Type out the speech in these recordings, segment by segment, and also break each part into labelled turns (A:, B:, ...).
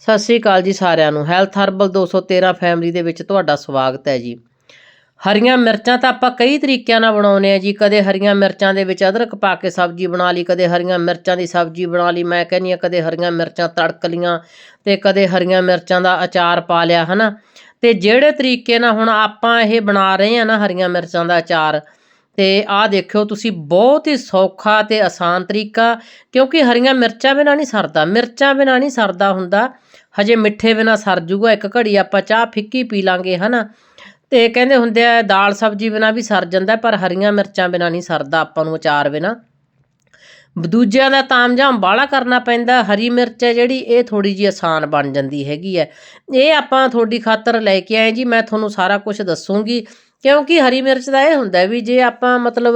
A: ਸਤਿ ਸ੍ਰੀ ਅਕਾਲ ਜੀ ਸਾਰਿਆਂ ਨੂੰ। ਹੈਲਥ ਹਰਬਲ 213 ਫੈਮਿਲੀ ਦੇ ਵਿੱਚ ਤੁਹਾਡਾ ਸਵਾਗਤ ਹੈ ਜੀ। ਹਰੀਆਂ ਮਿਰਚਾਂ ਤਾਂ ਆਪਾਂ ਕਈ ਤਰੀਕਿਆਂ ਨਾਲ ਬਣਾਉਨੇ ਆ ਜੀ। ਕਦੇ ਹਰੀਆਂ ਮਿਰਚਾਂ ਦੇ ਵਿੱਚ ਅਦਰਕ ਪਾ ਕੇ ਸਬਜ਼ੀ ਬਣਾ ਲਈ, ਕਦੇ ਹਰੀਆਂ ਮਿਰਚਾਂ ਦੀ ਸਬਜ਼ੀ ਬਣਾ ਲਈ। ਮੈਂ ਕਹਿੰਨੀ ਆ ਕਦੇ ਹਰੀਆਂ ਮਿਰਚਾਂ ਤੜਕ ਲੀਆਂ ਤੇ ਕਦੇ ਹਰੀਆਂ ਮਿਰਚਾਂ ਦਾ ਅਚਾਰ ਪਾ ਲਿਆ, ਹਨਾ? ਤੇ ਜਿਹੜੇ ਤਰੀਕੇ ਨਾਲ ਹੁਣ ਆਪਾਂ ਇਹ ਬਣਾ ਰਹੇ ਆ ਨਾ, ਹਰੀਆਂ ਮਿਰਚਾਂ ਦਾ ਅਚਾਰ ਤੇ ਆਹ ਦੇਖਿਓ, ਤੁਸੀਂ ਬਹੁਤ ਹੀ ਸੌਖਾ ਤੇ ਆਸਾਨ ਤਰੀਕਾ, ਕਿਉਂਕਿ ਹਰੀਆਂ ਮਿਰਚਾਂ ਬਿਨਾ ਨਹੀਂ ਸਰਦਾ। ਮਿਰਚਾਂ ਬਿਨਾ ਨਹੀਂ ਸਰਦਾ ਹੁੰਦਾ। ਹਜੇ ਮਿੱਠੇ ਬਿਨਾ ਸਰ ਜੂਗਾ। ਇੱਕ ਘੜੀ ਆਪਾਂ ਚਾਹ ਫਿੱਕੀ ਪੀ ਲਾਂਗੇ, ਹਨਾ? ਤੇ ਕਹਿੰਦੇ ਹੁੰਦੇ ਆ, ਦਾਲ ਸਬਜ਼ੀ ਬਿਨਾ ਵੀ ਸਰ ਜਾਂਦਾ, ਪਰ ਹਰੀਆਂ ਮਿਰਚਾਂ ਬਿਨਾ ਨਹੀਂ ਸਰਦਾ ਆਪਾਂ ਨੂੰ ਅਚਾਰ ਬਿਨਾ। ਦੂਜਿਆਂ ਦਾ ਤਾਮਝਾਮ ਬਾਹਲਾ ਕਰਨਾ ਪੈਂਦਾ। ਹਰੀ ਮਿਰਚ ਹੈ ਜਿਹੜੀ, ਇਹ ਥੋੜੀ ਜੀ ਆਸਾਨ ਬਣ ਜਾਂਦੀ ਹੈਗੀ ਹੈ। ਇਹ ਆਪਾਂ ਤੁਹਾਡੀ ਖਾਤਰ ਲੈ ਕੇ ਆਏ ਜੀ। ਮੈਂ ਤੁਹਾਨੂੰ ਸਾਰਾ ਕੁਝ ਦੱਸੂਗੀ। ਕਿਉਂਕਿ ਹਰੀ ਮਿਰਚ ਦਾ ਇਹ ਹੁੰਦਾ ਵੀ ਜੇ ਆਪਾਂ ਮਤਲਬ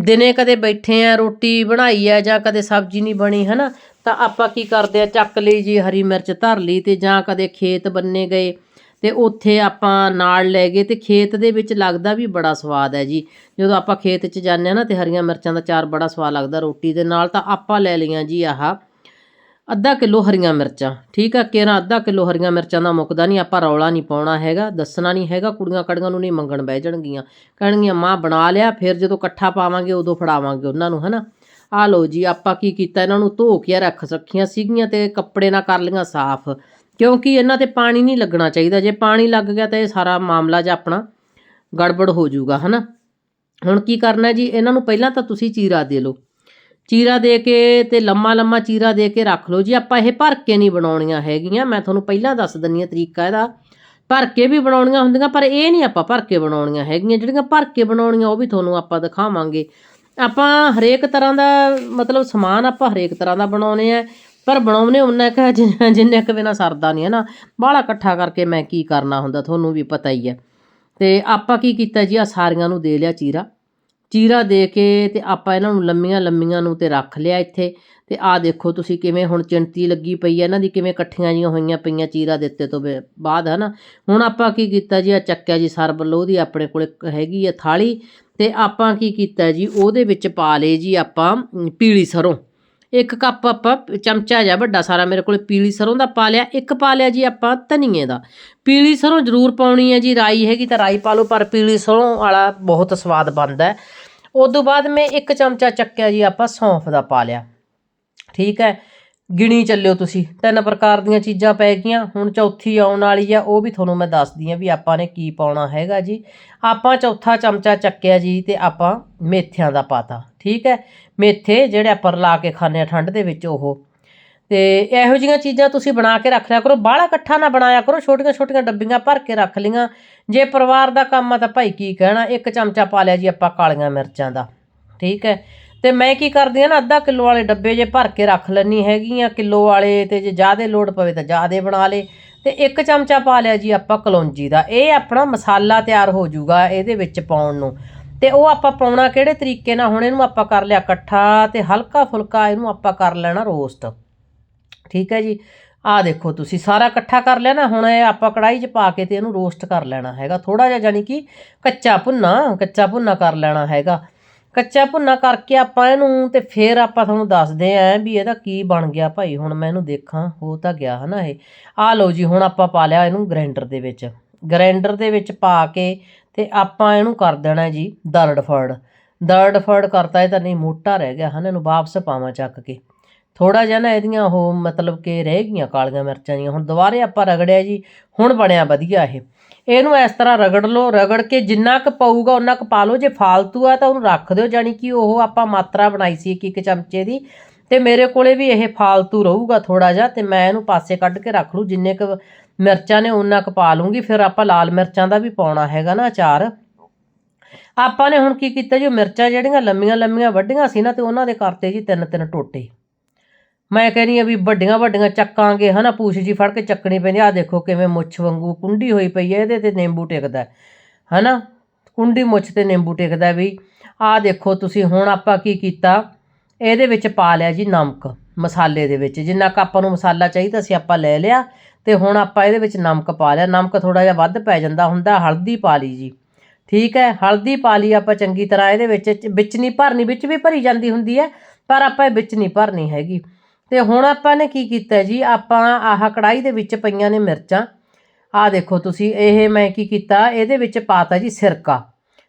A: ਦਿਨੇ ਕਦੇ ਬੈਠੇ ਆ, ਰੋਟੀ ਬਣਾਈ ਆ ਜਾਂ ਕਦੇ ਸਬਜ਼ੀ ਨਹੀਂ ਬਣੀ, ਹਨਾ, ਤਾਂ ਆਪਾਂ ਕੀ ਕਰਦੇ ਆ, ਚੱਕ ਲਈ ਜੀ ਹਰੀ ਮਿਰਚ ਧਰ ਲਈ ਤੇ ਜਾਂ ਕਦੇ ਖੇਤ ਬੰਨੇ ਗਏ ਤੇ ਉੱਥੇ ਆਪਾਂ ਨਾਲ ਲੈ ਗਏ ਤੇ ਖੇਤ ਦੇ ਵਿੱਚ ਲੱਗਦਾ ਵੀ ਬੜਾ ਸਵਾਦ ਹੈ ਜੀ। ਜਦੋਂ ਆਪਾਂ ਖੇਤ 'ਚ ਜਾਂਦੇ ਆ ਨਾ ਤੇ ਹਰੀਆਂ ਮਿਰਚਾਂ ਦਾ ਚਾਰ ਬੜਾ ਸਵਾਦ ਲੱਗਦਾ ਰੋਟੀ ਦੇ ਨਾਲ, ਤਾਂ ਆਪਾਂ ਲੈ ਲਈਆਂ ਜੀ ਆਹ ਅੱਧਾ ਕਿਲੋ ਹਰੀਆਂ ਮਿਰਚਾਂ, ਠੀਕ ਆ? ਕੇਰਾ ਅੱਧਾ ਕਿਲੋ ਹਰੀਆਂ ਮਿਰਚਾਂ ਦਾ ਮੁੱਕਦਾ ਨਹੀਂ, ਆਪਾਂ ਰੌਲਾ ਨਹੀਂ ਪਾਉਣਾ ਹੈਗਾ, ਦੱਸਣਾ ਨਹੀਂ ਹੈਗਾ, ਕੁੜੀਆਂ ਕੜੀਆਂ ਨੂੰ ਨਹੀਂ ਮੰਗਣ ਬਹਿ ਜਾਣਗੀਆਂ। ਕਹਿਣਗੀਆਂ, ਮਾਂ, ਬਣਾ ਲਿਆ, ਫਿਰ ਜਦੋਂ ਇਕੱਠਾ ਪਾਵਾਂਗੇ, ਉਦੋਂ ਫੜਾਵਾਂਗੇ ਉਹਨਾਂ ਨੂੰ, ਹਨਾ? ਆ ਲਓ ਜੀ, ਆਪਾਂ ਕੀ ਕੀਤਾ, ਇਹਨਾਂ ਨੂੰ ਧੋ ਕੇ ਰੱਖ ਰੱਖੀਆਂ ਸੀਗੀਆਂ ਤੇ ਕੱਪੜੇ ਨਾਲ ਕਰ ਲਈਆਂ ਸਾਫ਼। ਕਿਉਂਕਿ ਇਹਨਾਂ ਤੇ ਪਾਣੀ ਨਹੀਂ ਲੱਗਣਾ ਚਾਹੀਦਾ, ਜੇ ਪਾਣੀ ਲੱਗ ਗਿਆ ਤਾਂ ਇਹ ਸਾਰਾ ਮਾਮਲਾ ਜਿਹਾ ਆਪਣਾ ਗੜਬੜ ਹੋ ਜਾਊਗਾ, ਹਨਾ? ਹੁਣ ਕੀ ਕਰਨਾ ਜੀ, ਇਹਨਾਂ ਨੂੰ ਪਹਿਲਾਂ ਤਾਂ ਤੁਸੀਂ ਚੀਰਾ ਦੇ ਲਓ। ਚੀਰਾ ਦੇ ਕੇ ਤੇ ਲੰਮਾ ਲੰਮਾ ਚੀਰਾ ਦੇ ਕੇ ਰੱਖ ਲਓ। ਜੀ ਆਪਾਂ ਇਹ ਭਰ ਕੇ ਨਹੀਂ ਬਣਾਉਣੀਆਂ ਹੈਗੀਆਂ, ਮੈਂ ਤੁਹਾਨੂੰ ਪਹਿਲਾਂ ਦੱਸ ਦਿੰਨੀ ਆ ਤਰੀਕਾ ਇਹਦਾ। ਭਰ ਕੇ ਵੀ ਬਣਾਉਣੀਆਂ ਹੁੰਦੀਆਂ, ਪਰ ਇਹ ਨਹੀਂ ਆਪਾਂ ਭਰ ਕੇ ਬਣਾਉਣੀਆਂ ਹੈਗੀਆਂ। ਜਿਹੜੀਆਂ ਭਰ ਕੇ ਬਣਾਉਣੀਆਂ, ਉਹ ਵੀ ਤੁਹਾਨੂੰ ਆਪਾਂ ਦਿਖਾਵਾਂਗੇ। ਆਪਾਂ ਹਰੇਕ ਤਰ੍ਹਾਂ ਦਾ, ਮਤਲਬ ਸਮਾਨ ਆਪਾਂ ਹਰੇਕ ਤਰ੍ਹਾਂ ਦਾ ਬਣਾਉਨੇ ਆ, ਪਰ ਬਣਾਉਨੇ ਉਹਨਾਂ ਕ ਜਿੰਨੇ ਕ ਬਿਨਾ ਸਰਦਾ ਨਹੀਂ ਹੈ ਨਾ ਬਾਹਲਾ ਇਕੱਠਾ ਕਰਕੇ ਮੈਂ ਕੀ ਕਰਨਾ ਹੁੰਦਾ, ਤੁਹਾਨੂੰ ਵੀ ਪਤਾ ਹੀ ਹੈ ਤੇ ਆਪਾਂ ਕੀ ਕੀਤਾ ਜੀ? ਆ ਸਾਰੀਆਂ ਨੂੰ ਦੇ ਲਿਆ ਚੀਰਾ। ਚੀਰਾ ਦੇ ਕੇ ਤੇ ਆਪਾਂ ਇਹਨਾਂ ਨੂੰ ਲੰਮੀਆਂ ਲੰਮੀਆਂ ਨੂੰ ਤੇ ਰੱਖ ਲਿਆ ਇੱਥੇ। ਤੇ ਆਹ ਦੇਖੋ ਤੁਸੀਂ ਕਿਵੇਂ ਹੁਣ ਚਿੰਤੀ ਲੱਗੀ ਪਈ ਹੈ ਇਹਨਾਂ ਦੀ ਕਿਵੇਂ ਇਕੱਠੀਆਂ ਜੀਆਂ ਹੋਈਆਂ ਪਈਆਂ ਚੀਰਾ ਦਿੱਤੇ ਤੋਂ ਬੇ- ਬਾਅਦ, ਹਨਾ। ਹੁਣ ਆਪਾਂ ਕੀ ਕੀਤਾ ਜੀ ਆ ਚੱਕਿਆ ਜੀ ਸਰ ਵੱਲੋਂ ਉਹਦੀ ਆਪਣੇ ਕੋਲੇ ਹੈਗੀ ਆ ਥਾਲੀ। ਤੇ ਆਪਾਂ ਕੀ ਕੀਤਾ ਜੀ, ਉਹਦੇ ਵਿੱਚ ਪਾ ਲਏ ਜੀ ਆਪਾਂ ਪੀਲੀ ਸਰੋਂ। ਇੱਕ ਕੱਪ ਆਪਾਂ ਚਮਚਾ ਜਿਹਾ ਵੱਡਾ ਸਾਰਾ ਮੇਰੇ ਕੋਲ ਪੀਲੀ ਸਰੋਂ ਦਾ ਪਾ ਲਿਆ, ਇੱਕ ਪਾ ਲਿਆ ਜੀ ਆਪਾਂ ਧਨੀਏ ਦਾ। ਪੀਲੀ ਸਰੋਂ ਜ਼ਰੂਰ ਪਾਉਣੀ ਹੈ ਜੀ, ਰਾਈ ਹੈਗੀ ਤਾਂ ਰਾਈ ਪਾ ਲਓ, ਪਰ ਪੀਲੀ ਸਰੋਂ ਵਾਲਾ ਬਹੁਤ ਸਵਾਦ ਬਣਦਾ ਹੈ। ਉਸ ਤੋਂ ਬਾਅਦ ਮੈਂ ਇੱਕ ਚਮਚਾ ਚੱਕਿਆ ਜੀ ਆਪਾਂ ਸੌਂਫ ਦਾ ਪਾ ਲਿਆ। ਠੀਕ ਹੈ, ਗਿਣੀ ਚੱਲਿਓ ਤੁਸੀਂ। ਤਿੰਨ ਪ੍ਰਕਾਰ ਦੀਆਂ ਚੀਜ਼ਾਂ ਪੈ ਗਈਆਂ, ਹੁਣ ਚੌਥੀ ਆਉਣ ਵਾਲੀ ਆ, ਉਹ ਵੀ ਤੁਹਾਨੂੰ ਮੈਂ ਦੱਸਦੀ ਆ ਵੀ ਆਪਾਂ ਨੇ ਕੀ ਪਾਉਣਾ ਹੈਗਾ ਜੀ। ਆਪਾਂ ਚੌਥਾ ਚਮਚਾ ਚੱਕਿਆ ਜੀ ਤੇ ਆਪਾਂ ਮੇਥਿਆਂ ਦਾ ਪਾਤਾ ਠੀਕ ਹੈ? ਮੇਥੇ ਜਿਹੜੇ ਆਪਾਂ ਲਾ ਕੇ ਖਾਂਦੇ ਆ ਠੰਡ ਦੇ ਵਿੱਚ ਉਹ। ਤੇ ਇਹੋ ਜਿਹੀਆਂ ਚੀਜ਼ਾਂ ਤੁਸੀਂ ਬਣਾ ਕੇ ਰੱਖ ਲਿਆ ਕਰੋ। ਬਾਹਲਾ ਇਕੱਠਾ ਨਾ ਬਣਾਇਆ ਕਰੋ। ਛੋਟੀਆਂ ਛੋਟੀਆਂ ਡੱਬੀਆਂ ਭਰ ਕੇ ਰੱਖ ਲਈਆਂ। ਜੇ ਪਰਿਵਾਰ ਦਾ ਕੰਮ ਆ ਤਾਂ ਭਾਈ ਕੀ ਕਹਿਣਾ? ਇੱਕ ਚਮਚਾ ਪਾ ਲਿਆ ਜੀ ਆਪਾਂ ਕਾਲੀਆਂ ਮਿਰਚਾਂ ਦਾ। ਠੀਕ ਹੈ? ਤੇ ਮੈਂ ਕੀ ਕਰਦੀ ਆ ਨਾ, ਅੱਧਾ ਕਿਲੋ ਵਾਲੇ ਡੱਬੇ ਜੇ ਭਰ ਕੇ ਰੱਖ ਲੈਣੀ ਹੈਗੀਆਂ ਕਿਲੋ ਵਾਲੇ ਤੇ ਜੇ ਜ਼ਿਆਦੇ ਲੋੜ ਪਵੇ ਤਾਂ ਜ਼ਿਆਦੇ ਬਣਾ ਲੇ। ਤੇ ਇੱਕ ਚਮਚਾ ਪਾ ਲਿਆ ਜੀ ਆਪਾਂ ਕਲੌਂਜੀ ਦਾ। ਇਹ ਆਪਣਾ ਮਸਾਲਾ ਤਿਆਰ ਹੋ ਜਾਊਗਾ ਇਹਦੇ ਵਿੱਚ ਪਾਉਣ ਨੂੰ। ਤੇ ਉਹ ਆਪਾਂ ਪਾਉਣਾ ਕਿਹੜੇ ਤਰੀਕੇ ਨਾਲ? ਹੁਣ ਇਹਨੂੰ ਆਪਾਂ ਕਰ ਲਿਆ ਇਕੱਠਾ ਤੇ ਹਲਕਾ ਫੁਲਕਾ ਇਹਨੂੰ ਆਪਾਂ ਕਰ ਲੈਣਾ ਰੋਸਟ। ਠੀਕ ਹੈ ਜੀ? ਆਹ ਦੇਖੋ ਤੁਸੀਂ, ਸਾਰਾ ਇਕੱਠਾ ਕਰ ਲਿਆ ਨਾ ਹੁਣ ਇਹ ਆਪਾਂ ਕੜਾਈ 'ਚ ਪਾ ਕੇ ਤੇ ਇਹਨੂੰ ਰੋਸਟ ਕਰ ਲੈਣਾ ਹੈਗਾ। ਥੋੜਾ ਜਿਹਾ ਜਾਨੀ ਕਿ ਕੱਚਾ ਭੁੰਨਾ ਕੱਚਾ ਭੁੰਨਾ ਕਰ ਲੈਣਾ ਹੈਗਾ। ਕੱਚਾ ਭੁੰਨਾ ਕਰਕੇ ਆਪਾਂ ਇਹਨੂੰ ਤੇ ਫਿਰ ਆਪਾਂ ਤੁਹਾਨੂੰ ਦੱਸਦੇ ਆਂ ਵੀ ਇਹਦਾ ਕੀ ਬਣ ਗਿਆ ਭਾਈ। ਹੁਣ ਮੈਂ ਇਹਨੂੰ ਦੇਖਾਂ, ਹੋ ਤਾਂ ਗਿਆ ਹਨਾ ਇਹ। ਆਹ ਲਓ ਜੀ, ਹੁਣ ਆਪਾਂ ਪਾ ਲਿਆ ਇਹਨੂੰ ਗ੍ਰਾਈਂਡਰ ਦੇ ਵਿੱਚ। ਗ੍ਰੈਂਡਰ ਦੇ ਵਿੱਚ ਪਾ ਕੇ ਤੇ ਆਪਾਂ ਇਹਨੂੰ ਕਰ ਦੇਣਾ ਜੀ ਦਰੜ ਫੜ। ਦਰੜ ਫੜ ਕਰਤਾ ਇਹ ਤਾਂ ਨਹੀਂ, ਮੋਟਾ ਰਹਿ ਗਿਆ ਹਨਾ, ਇਹਨੂੰ ਵਾਪਸ ਪਾਵਾਂ ਚੱਕ ਕੇ। ਥੋੜਾ ਜਿਹਾ ਨਾ ਇਹਦੀਆਂ ਉਹ ਮਤਲਬ ਕਿ ਰਹਿ ਗਈਆਂ ਕਾਲੀਆਂ ਮਿਰਚਾਂ ਦੀਆਂ ਹੁਣ ਦੁਬਾਰੇ ਆਪਾਂ ਰਗੜਿਆ ਜੀ, ਹੁਣ ਬਣਿਆ ਵਧੀਆ ਇਹ। ਇਹਨੂੰ ਇਸ ਤਰ੍ਹਾਂ ਰਗੜ ਲਓ, ਰਗੜ ਕੇ ਜਿੰਨਾ ਕੁ ਪਊਗਾ ਉਹਨਾਂ ਕੁ ਪਾ ਲਓ, ਜੇ ਫਾਲਤੂ ਆ ਤਾਂ ਉਹਨੂੰ ਰੱਖ ਦਿਓ ਜਾਨੀ ਕਿ ਉਹ ਆਪਾਂ ਮਾਤਰਾ ਬਣਾਈ ਸੀ ਇੱਕ ਇੱਕ ਚਮਚੇ ਦੀ। ਤੇ ਮੇਰੇ ਕੋਲੇ ਵੀ ਇਹ ਫਾਲਤੂ ਰਹੂਗਾ ਥੋੜਾ ਜਿਹਾ, ਤੇ ਮੈਂ ਇਹਨੂੰ ਪਾਸੇ ਕੱਢ ਕੇ ਰੱਖ ਲੂ ਜਿੰਨੇ ਕੁ ਮਿਰਚਾਂ ਨੇ ਉਹਨਾਂ ਕੁ ਪਾ ਲੂੰਗੀ, ਫਿਰ ਆਪਾਂ ਲਾਲ ਮਿਰਚਾਂ ਦਾ ਵੀ ਪਾਉਣਾ ਹੈਗਾ ਨਾ ਅਚਾਰ। ਆਪਾਂ ਨੇ ਹੁਣ ਕੀ ਕੀਤਾ ਜੀ, ਉਹ ਮਿਰਚਾਂ ਜਿਹੜੀਆਂ ਲੰਮੀਆਂ ਲੰਮੀਆਂ ਵੱਡੀਆਂ ਸੀ ਨਾ ਤੇ ਉਹਨਾਂ ਦੇ ਕਰਤੇ ਜੀ ਤਿੰਨ ਤਿੰਨ ਟੋਟੇ। ਮੈਂ ਕਹਿੰਦੀ ਆ ਵੀ ਵੱਡੀਆਂ ਵੱਡੀਆਂ ਚੱਕਾਂਗੇ ਹਨਾ, ਪੂਛ ਜੀ ਫੜ ਕੇ ਚੱਕਣੀ ਪੈਂਦੀ ਆ ਦੇਖੋ ਕਿਵੇਂ ਮੁੱਛ ਵਾਂਗੂ ਕੁੰਡੀ ਹੋਈ ਪਈ ਹੈ ਇਹਦੇ ਤੇ ਨਿੰਬੂ ਟਿਕਦਾ ਹੈ। ਹਨਾ? ਕੁੰਡੀ ਮੁੱਛ ਤੇ ਨਿੰਬੂ ਟਿਕਦਾ ਵੀ। ਆ ਦੇਖੋ ਤੁਸੀਂ, ਹੁਣ ਆਪਾਂ ਕੀ ਕੀਤਾ, ਇਹਦੇ ਵਿੱਚ ਪਾ ਲਿਆ ਜੀ ਨਮਕ ਮਸਾਲੇ ਦੇ ਵਿੱਚ, ਜਿੰਨਾ ਕੁ ਆਪਾਂ ਨੂੰ ਮਸਾਲਾ ਚਾਹੀਦਾ ਸੀ ਆਪਾਂ ਲੈ ਲਿਆ। ਤੇ ਹੁਣ ਆਪਾਂ ਇਹਦੇ ਵਿੱਚ ਨਮਕ ਪਾ ਲਿਆ। ਨਮਕ ਥੋੜਾ ਜਿਹਾ ਵੱਧ ਪੈ ਜਾਂਦਾ, ਹੁੰਦਾ ਹਲਦੀ ਪਾ ਲਈ ਜੀ। ਠੀਕ ਹੈ, ਹਲਦੀ ਪਾ ਲਈ ਆਪਾਂ ਚੰਗੀ ਤਰ੍ਹਾਂ। ਇਹਦੇ ਵਿੱਚ ਵਿੱਚ ਨਹੀਂ ਭਰਨੀ, ਵਿੱਚ ਵੀ ਭਰੀ ਜਾਂਦੀ ਹੁੰਦੀ ਹੈ, ਪਰ ਆਪਾਂ ਇਹ ਵਿੱਚ ਨਹੀਂ ਭਰਨੀ ਹੈਗੀ। ਤੇ ਹੁਣ ਆਪਾਂ ਨੇ ਕੀ ਕੀਤਾ ਜੀ? ਆਪਾਂ ਆਹ ਕੜਾਈ ਦੇ ਵਿੱਚ ਪਈਆਂ ਨੇ ਮਿਰਚਾਂ। ਆਹ ਦੇਖੋ ਤੁਸੀਂ, ਇਹ ਮੈਂ ਕੀ ਕੀਤਾ? ਇਹਦੇ ਵਿੱਚ ਪਾਤਾ ਜੀ ਸਿਰਕਾ।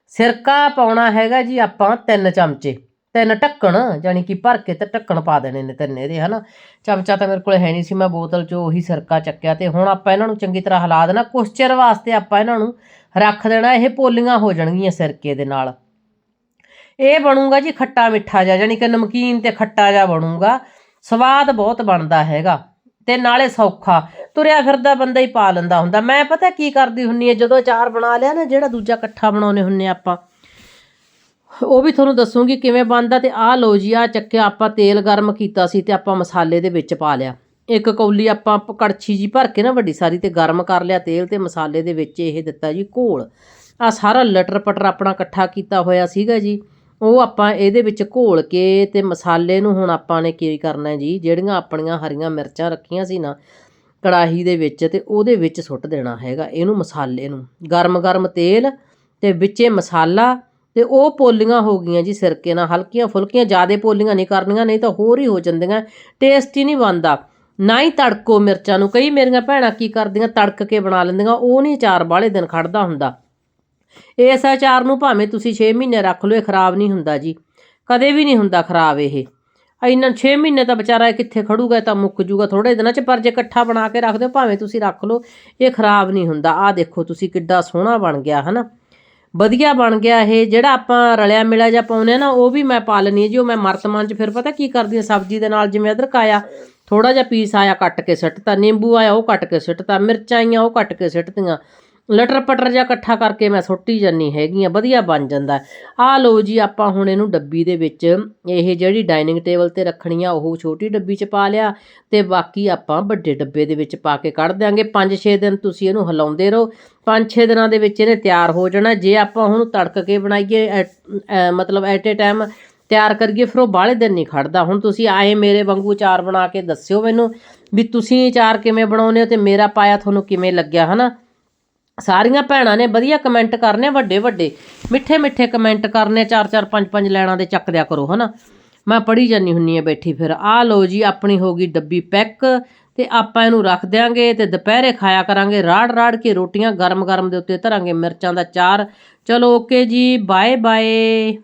A: ਸਿਰਕਾ ਪਾਉਣਾ ਹੈਗਾ ਜੀ ਆਪਾਂ ਤਿੰਨ ਚਮਚੇ। ਤਿੰਨ ਢੱਕਣ ਜਾਨੀ ਕਿ ਭਰ ਕੇ ਤੇ ਢੱਕਣ ਪਾ ਦੇਣੇ ਨੇ ਤਿੰਨ ਇਹਦੇ, ਹਨਾ? ਚਮਚਾ ਤਾਂ ਮੇਰੇ ਕੋਲ ਹੈ ਨਹੀਂ ਸੀ, ਮੈਂ ਬੋਤਲ 'ਚੋਂ ਉਹੀ ਸਿਰਕਾ ਚੱਕਿਆ ਤੇ ਹੁਣ ਆਪਾਂ ਇਹਨਾਂ ਨੂੰ ਚੰਗੀ ਤਰ੍ਹਾਂ ਹਿਲਾ ਦੇਣਾ। ਕੁਛ ਚਿਰ ਵਾਸਤੇ ਆਪਾਂ ਇਹਨਾਂ ਨੂੰ ਰੱਖ ਦੇਣਾ, ਇਹ ਪੋਲੀਆਂ ਹੋ ਜਾਣਗੀਆਂ ਸਿਰਕੇ ਦੇ ਨਾਲ। ਇਹ ਬਣੂਗਾ ਜੀ ਖੱਟਾ ਮਿੱਠਾ ਜਿਹਾ ਜਾਨੀ ਕਿ ਨਮਕੀਨ ਤੇ ਖੱਟਾ ਜਿਹਾ ਬਣੂਗਾ। ਸਵਾਦ ਬਹੁਤ ਬਣਦਾ ਹੈਗਾ ਤੇ ਨਾਲੇ ਸੌਖਾ। ਤੁਰਿਆ ਫਿਰਦਾ ਬੰਦਾ ਹੀ ਪਾ ਲੈਂਦਾ ਹੁੰਦਾ। ਮੈਂ ਪਤਾ ਕੀ ਕਰਦੀ ਹੁੰਨੀ ਆ, ਜਦੋਂ ਅਚਾਰ ਬਣਾ ਲਿਆ ਨਾ, ਜਿਹੜਾ ਦੂਜਾ ਇਕੱਠਾ ਬਣਾਉਨੇ ਹੁੰਨੇ ਆਪਾਂ ਉਹ ਵੀ ਤੁਹਾਨੂੰ ਦੱਸੂਗੀ ਕਿਵੇਂ ਬਣਦਾ ਤੇ ਆਹ ਲਓ ਜੀ, ਆਹ ਚੱਕਿਆ, ਆਪਾਂ ਤੇਲ ਗਰਮ ਕੀਤਾ ਸੀ ਤੇ ਆਪਾਂ ਮਸਾਲੇ ਦੇ ਵਿੱਚ ਪਾ ਲਿਆ। ਇੱਕ ਕੌਲੀ ਆਪਾਂ ਪ- ਕੜਛੀ ਜੀ ਭਰ ਕੇ ਨਾ ਵੱਡੀ ਸਾਰੀ ਤੇ ਗਰਮ ਕਰ ਲਿਆ ਤੇਲ ਤੇ ਮਸਾਲੇ ਦੇ ਵਿੱਚ ਇਹ ਦਿੱਤਾ ਜੀ ਘੋਲ। ਆ ਸਾਰਾ ਲਟਰ ਪਟਰ ਆਪਣਾ ਇਕੱਠਾ ਕੀਤਾ ਹੋਇਆ ਸੀਗਾ ਜੀ। ਉਹ ਆਪਾਂ ਇਹਦੇ ਵਿੱਚ ਘੋਲ ਕੇ ਤੇ ਮਸਾਲੇ ਨੂੰ ਹੁਣ ਆਪਾਂ ਨੇ ਕੀ ਕਰਨਾ ਜੀ, ਜਿਹੜੀਆਂ ਆਪਣੀਆਂ ਹਰੀਆਂ ਮਿਰਚਾਂ ਰੱਖੀਆਂ ਸੀ ਨਾ, ਕੜਾਹੀ ਦੇ ਵਿੱਚ ਤੇ ਉਹਦੇ ਵਿੱਚ ਸੁੱਟ ਦੇਣਾ ਹੈਗਾ ਇਹਨੂੰ ਮਸਾਲੇ ਨੂੰ। ਗਰਮ ਗਰਮ ਤੇਲ ਤੇ ਵਿੱਚੇ ਮਸਾਲਾ ਤੇ ਉਹ ਪੋਲੀਆਂ ਹੋ ਗਈਆਂ ਜੀ ਸਿਰਕੇ ਨਾਲ, ਹਲਕੀਆਂ ਫੁਲਕੀਆਂ, ਜ਼ਿਆਦਾ ਪੋਲੀਆਂ ਨਹੀਂ ਕਰਨੀਆਂ, ਨਹੀਂ ਤਾਂ ਹੋਰ ਹੀ ਹੋ ਜਾਂਦੀਆਂ, ਟੇਸਟ ਹੀ ਨਹੀਂ ਬਣਦਾ। ਨਾ ਹੀ ਤੜਕੋ ਮਿਰਚਾਂ ਨੂੰ, ਕਈ ਮੇਰੀਆਂ ਭੈਣਾਂ ਕੀ ਕਰਦੀਆਂ, ਤੜਕ ਕੇ ਬਣਾ ਲੈਂਦੀਆਂ, ਉਹ ਨਹੀਂ ਅਚਾਰ ਬਾਹਲੇ ਦਿਨ ਖੜਦਾ ਹੁੰਦਾ। ਇਸ ਅਚਾਰ ਨੂੰ ਭਾਵੇਂ ਤੁਸੀਂ 6 ਮਹੀਨੇ ਰੱਖ ਲਓ, ਇਹ ਖਰਾਬ ਨਹੀਂ ਹੁੰਦਾ ਜੀ। ਕਦੇ ਵੀ ਨਹੀਂ ਹੁੰਦਾ ਖਰਾਬ ਇਹ। ਇੰਨਾ 6 ਮਹੀਨੇ ਤਾਂ ਵਿਚਾਰਾ ਕਿੱਥੇ ਖੜੂਗਾ ਤਾਂ ਮੁੱਕ ਜੂਗਾ ਥੋੜੇ ਦਿਨਾਂ ਚ ਪਰ ਜੇ ਇਕੱਠਾ ਬਣਾ ਕੇ ਰੱਖ ਦਿਓ, ਭਾਵੇਂ ਤੁਸੀਂ ਰੱਖ ਲਓ, ਇਹ ਖਰਾਬ ਨਹੀਂ ਹੁੰਦਾ। ਆਹ ਦੇਖੋ ਤੁਸੀਂ ਕਿੱਡਾ ਸੋਹਣਾ ਬਣ ਗਿਆ, ਹਨਾ? ਵਧੀਆ ਬਣ ਗਿਆ ਇਹ, ਜਿਹੜਾ ਆਪਾਂ ਰਲਿਆ ਮਿਲਿਆ ਜਾਂ ਪਾਉਨੇ ਆ ਨਾ, ਉਹ ਵੀ ਮੈਂ ਪਾ ਲੈਣੀ ਜੀ, ਉਹ ਮੈਂ ਮਰਤਮਾਨ ਚ ਫਿਰ ਪਤਾ ਕੀ ਕਰਦੀ ਆ ਸਬਜ਼ੀ ਦੇ ਨਾਲ ਜਿਵੇਂ ਅਦਰਕ ਆਇਆ ਥੋੜਾ ਜਿਹਾ ਪੀਸ ਆਇਆ, ਕੱਟ ਕੇ ਸਿੱਟਤਾ, ਨਿੰਬੂ ਆਇਆ, ਉਹ ਕੱਟ ਕੇ ਸਿੱਟਤਾ, ਮਿਰਚਾਂ ਆਈਆਂ, ਉਹ ਕੱਟ ਕੇ ਸਿੱਟਤੀਆਂ। ਲਟਰ ਪਟਰ ਜਿਹਾ ਇਕੱਠਾ ਕਰਕੇ ਮੈਂ ਸੁੱਟੀ ਜਾਨੀ ਹੈਗੀਆਂ ਵਧੀਆ ਬਣ ਜਾਂਦਾ। ਆ ਲਓ ਜੀ ਆਪਾਂ ਹੁਣ ਇਹਨੂੰ ਡੱਬੀ ਦੇ ਵਿੱਚ ਇਹ ਜਿਹੜੀ ਡਾਈਨਿੰਗ ਟੇਬਲ ਤੇ ਰੱਖਣੀ ਆ ਉਹ ਛੋਟੀ ਡੱਬੀ 'ਚ ਪਾ ਲਿਆ ਤੇ ਬਾਕੀ ਆਪਾਂ ਵੱਡੇ ਡੱਬੇ ਦੇ ਵਿੱਚ ਪਾ ਕੇ ਕੱਢ ਦਿਆਂਗੇ। 5-6 ਦਿਨ ਤੁਸੀਂ ਇਹਨੂੰ ਹਿਲਾਉਂਦੇ ਰਹੋ। 5-6 ਦਿਨਾਂ ਦੇ ਵਿੱਚ ਇਹਨੇ ਤਿਆਰ ਹੋ ਜਾਣਾ। ਜੇ ਆਪਾਂ ਹੁਣ ਤੜਕ ਕੇ ਬਣਾਈਏ ਐਟ- ਅ, ਮਤਲਬ ਐਟ ਏ ਟਾਈਮ ਤਿਆਰ ਕਰੀਏ ਫਿਰ ਉਹ ਬਾਹਲੇ ਦਿਨ ਨਹੀਂ ਖੜਦਾ। ਹੁਣ ਤੁਸੀਂ ਆਏ ਮੇਰੇ ਵਾਂਗੂ ਚਾਰ ਬਣਾ ਕੇ ਦੱਸਿਓ ਮੈਨੂੰ ਵੀ ਤੁਸੀਂ ਚਾਰ ਕਿਵੇਂ ਬਣਾਉਂਦੇ ਹੋ ਤੇ ਮੇਰਾ ਪਾਇਆ ਤੁਹਾਨੂੰ ਕਿਵੇਂ ਲੱਗਿਆ ਹਨਾ? ਸਾਰੀਆਂ ਭੈਣਾਂ ਨੇ ਵਧੀਆ ਕਮੈਂਟ ਕਰਨੇ ਵੱਡੇ ਵੱਡੇ। ਮਿੱਠੇ ਮਿੱਠੇ ਕਮੈਂਟ ਕਰਨੇ ਚਾਰ ਚਾਰ ਪੰਜ ਪੰਜ ਲੈਣਾ ਦੇ ਚੱਕ ਦਿਆ ਕਰੋ, ਹਨਾ। ਮੈਂ ਪੜੀ ਜਾਨੀ ਹੁੰਨੀ ਆ ਬੈਠੀ ਫਿਰ। ਆ ਲਓ ਜੀ, ਆਪਣੀ ਹੋ ਗਈ ਡੱਬੀ ਪੈਕ ਤੇ ਆਪਾਂ ਇਹਨੂੰ ਰੱਖ ਦਿਆਂਗੇ ਤੇ ਦੁਪਹਿਰੇ ਖਾਇਆ ਕਰਾਂਗੇ ਰਾੜ ਰਾੜ ਕੇ ਰੋਟੀਆਂ ਗਰਮ ਗਰਮ ਦੇ ਉੱਤੇ ਧਰਾਂਗੇ ਮਿਰਚਾਂ ਦਾ ਚਾਰ। ਚਲੋ ਓਕੇ ਜੀ ਬਾਏ ਬਾਏ